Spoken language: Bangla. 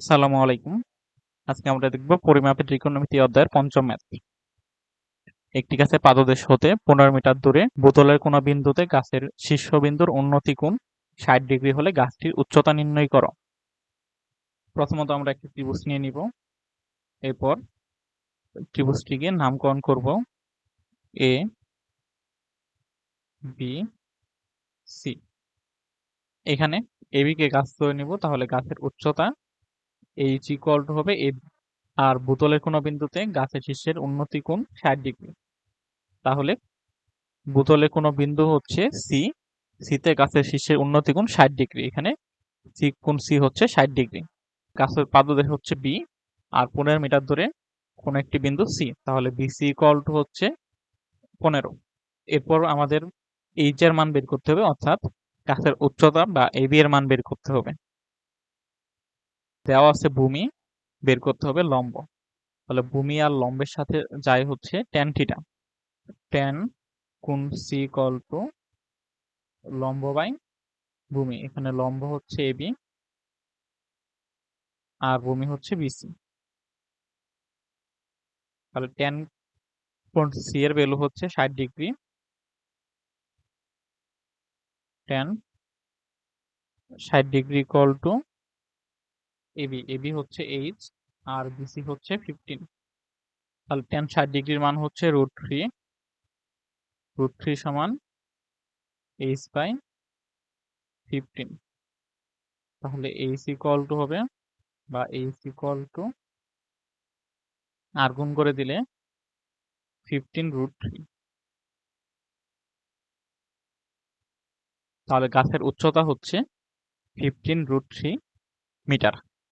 আসসালামু আলাইকুম। আজকে আমরা দেখব পরিমাপের ত্রিকোণমিতি অধ্যায়ের পঞ্চম ম্যাথ। একটি গাছের পাদদেশ হতে পনেরো মিটার দূরে বোতলের কোনো বিন্দুতে গাছের শীর্ষবিন্দুর উন্নতি কোণ ষাট ডিগ্রি হলে গাছটির উচ্চতা নির্ণয় করো। প্রথমত আমরা একটি ত্রিভুজ নিয়ে নিব। এরপর ত্রিভুজটিকে নামকরণ করব এ বি সি এখানে এবি কে গাছ ধরে নিব, তাহলে গাছের উচ্চতা এইচ ইকুয়াল টু হবে এ আর বোতলের কোনো বিন্দুতে গাছের শীর্ষের উন্নতি কোণ ষাট ডিগ্রি। তাহলে বোতলের কোনো বিন্দু হচ্ছে সি সিতে গাছের শীর্ষের উন্নতি কোণ ষাট ডিগ্রি। এখানে সি কোণ সি হচ্ছে ষাট ডিগ্রি। গাছের পাদদেশ হচ্ছে বি আর পনেরো মিটার ধরে কোন একটি বিন্দু সি তাহলে বিসি ইকুয়াল টু হচ্ছে পনেরো। এরপর আমাদের এইচ এর মান বের করতে হবে, অর্থাৎ গাছের উচ্চতা বা এবি এর মান বের করতে হবে। দেওয়া আছে ভূমি, বের করতে হবে লম্ব। তাহলে ভূমি আর লম্বের সাথে যায় হচ্ছে ট্যান থিটা ট্যান কোন সি কল টু লম্ব বাই ভূমি। এখানে লম্ব হচ্ছে এবি আর ভূমি হচ্ছে বিসি তাহলে ট্যান কোণ সি এর ভ্যালু হচ্ছে ষাট ডিগ্রি। ট্যান ষাট degree equal to AB AB হচ্ছে এইচ আর বিসি হচ্ছে ফিফটিন তাহলে টেন ষাট ডিগ্রির মান হচ্ছে রুট থ্রি রুট থ্রি সমান এইচ বাই ফিফটিন তাহলে এইচ ইকুয়াল টু হবে বা এইচ ইকুয়াল টু আর গুণ করে দিলে ফিফটিন রুট থ্রি তাহলে গাছের উচ্চতা হচ্ছে ফিফটিন রুট থ্রি মিটার